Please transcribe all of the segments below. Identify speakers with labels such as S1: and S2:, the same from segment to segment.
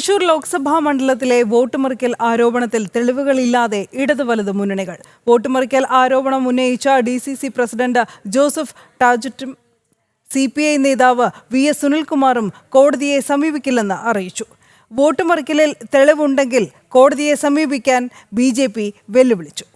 S1: തൃശൂർ ലോക്സഭാ മണ്ഡലത്തിലെ വോട്ടുമറിക്കൽ ആരോപണത്തിൽ തെളിവുകളില്ലാതെ ഇടതു വലത് മുന്നണികൾ. വോട്ടുമറിക്കൽ ആരോപണം ഉന്നയിച്ച D C C president Joseph ടാജറ്റും C P I നേതാവ് വി എസ് സുനിൽകുമാറും കോടതിയെ സമീപിക്കില്ലെന്ന് അറിയിച്ചു. വോട്ടുമറിക്കലിൽ തെളിവുണ്ടെങ്കിൽ കോടതിയെ സമീപിക്കാൻ ബി വെല്ലുവിളിച്ചു.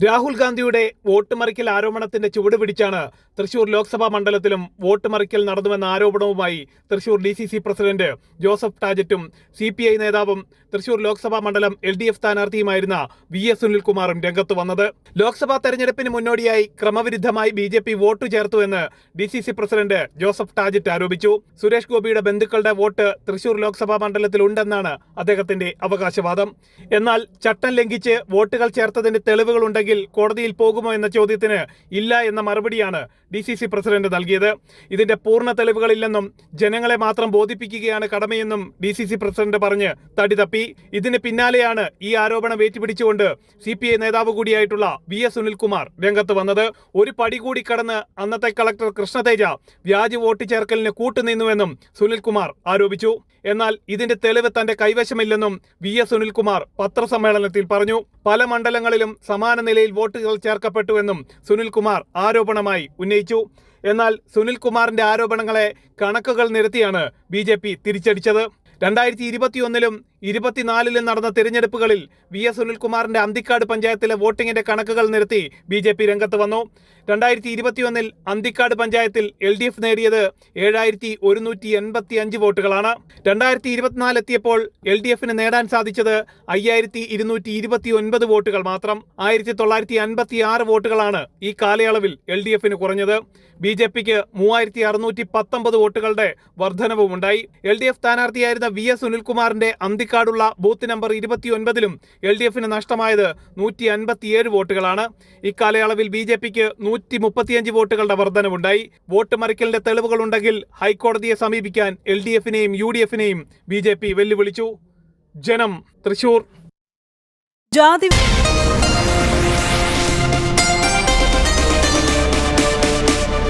S2: രാഹുൽ ഗാന്ധിയുടെ വോട്ട് മറിക്കൽ ആരോപണത്തിന്റെ ചുവട് പിടിച്ചാണ് തൃശൂർ ലോക്സഭാ മണ്ഡലത്തിലും വോട്ട് മറിക്കൽ നടന്നുവെന്ന ആരോപണവുമായി Thrissur D C C president Joseph ടാജറ്റും C P I നേതാവും തൃശൂർ ലോക്സഭാ മണ്ഡലം എൽ ഡി എഫ് സ്ഥാനാർത്ഥിയുമായിരുന്ന വി എസ് സുനിൽകുമാറും രംഗത്ത് വന്നത്. ലോക്സഭാ തെരഞ്ഞെടുപ്പിന് മുന്നോടിയായി ക്രമവിരുദ്ധമായി B J P vote ചേർത്തുവെന്ന് D C C president Joseph Tajet ആരോപിച്ചു. സുരേഷ് ഗോപിയുടെ ബന്ധുക്കളുടെ വോട്ട് തൃശൂർ ലോക്സഭാ മണ്ഡലത്തിൽ ഉണ്ടെന്നാണ് അദ്ദേഹത്തിന്റെ അവകാശവാദം. എന്നാൽ ചട്ടം ലംഘിച്ച് വോട്ടുകൾ ചേർത്തതിന്റെ തെളിവുകളുണ്ടെങ്കിൽ കോടതിയിൽ പോകുമോ എന്ന ചോദ്യത്തിന് ഇല്ല എന്ന മറുപടിയാണ് ഡി സി സി പ്രസിഡന്റ് നൽകിയത്. ഇതിന്റെ പൂർണ തെളിവുകളില്ലെന്നും ജനങ്ങളെ മാത്രം ബോധിപ്പിക്കുകയാണ് കടമയെന്നും ഡി സി സി പ്രസിഡന്റ് പറഞ്ഞ് തടി തപ്പി. ഇതിന് പിന്നാലെയാണ് ഈ ആരോപണം ഏറ്റുപിടിച്ചുകൊണ്ട് സി പി ഐ നേതാവ് കൂടിയായിട്ടുള്ള വി എസ് സുനിൽകുമാർ രംഗത്ത് വന്നത്. ഒരു പടി കൂടി കടന്ന് അന്നത്തെ കളക്ടർ കൃഷ്ണതേജ വ്യാജ വോട്ട് ചേർക്കലിന് കൂട്ടുനിന്നുവെന്നും സുനിൽകുമാർ ആരോപിച്ചു. എന്നാൽ ഇതിന്റെ തെളിവ് തന്റെ കൈവശമില്ലെന്നും വി എസ് സുനിൽകുമാർ പത്രസമ്മേളനത്തിൽ പറഞ്ഞു. പല മണ്ഡലങ്ങളിലും സമാന നിലയിൽ വോട്ടുകൾ ചേർക്കപ്പെട്ടുവെന്നും സുനിൽകുമാർ ആരോപണമായി ഉന്നയിച്ചു. എന്നാൽ സുനിൽകുമാറിന്റെ ആരോപണങ്ങളെ കണക്കുകൾ നിരത്തിയാണ് ബി തിരിച്ചടിച്ചത്. രണ്ടായിരത്തി ഇരുപത്തിയൊന്നിലും ഇരുപത്തിനാലിലും നടന്ന തിരഞ്ഞെടുപ്പുകളിൽ വി എസ് സുനിൽകുമാറിന്റെ അന്തിക്കാട് പഞ്ചായത്തിലെ വോട്ടിംഗിന്റെ കണക്കുകൾ നിരത്തി ബി ജെ പി രംഗത്ത് വന്നു. രണ്ടായിരത്തി ഇരുപത്തിയൊന്നിൽ അന്തിക്കാട് പഞ്ചായത്തിൽ എൽ ഡി എഫ് നേടിയത് ഏഴായിരത്തി ഒരുന്നൂറ്റി എൺപത്തി അഞ്ച് വോട്ടുകളാണ്. രണ്ടായിരത്തി ഇരുപത്തിനാല് എത്തിയപ്പോൾ എൽ ഡി എഫിന് നേടാൻ സാധിച്ചത് അയ്യായിരത്തി ഇരുന്നൂറ്റി ഇരുപത്തി ഒൻപത് വോട്ടുകൾ മാത്രം. ആയിരത്തി തൊള്ളായിരത്തി അൻപത്തി ആറ് വോട്ടുകളാണ് ഈ കാലയളവിൽ എൽ ഡി എഫിന് കുറഞ്ഞത്. ബി ജെ പിക്ക് മൂവായിരത്തി അറുന്നൂറ്റി പത്തൊമ്പത് വോട്ടുകളുടെ വർധനവുമുണ്ടായി. എൽ ഡി എഫ് സ്ഥാനാർത്ഥിയായിരുന്ന വി എസ് സുനിൽകുമാറിന്റെ അന്തിക്കാടുള്ള ബൂത്ത് നമ്പർ ഇരുപത്തിയൊൻപതിലും എൽ ഡി എഫിന് നഷ്ടമായത് നൂറ്റി അൻപത്തിയേഴ് വോട്ടുകളാണ്. ഇക്കാലയളവിൽ ബി ജെ പിക്ക് നൂറ്റി മുപ്പത്തിയഞ്ച് വോട്ടുകളുടെ വർധനവുണ്ടായി. വോട്ട് മറിക്കലിന്റെ തെളിവുകളുണ്ടെങ്കിൽ ഹൈക്കോടതിയെ സമീപിക്കാൻ എൽ ഡി എഫിനെയും യു ഡി എഫിനെയും ബി ജെ പി വെല്ലുവിളിച്ചു. ജനം തൃശൂർ.
S1: ജാതി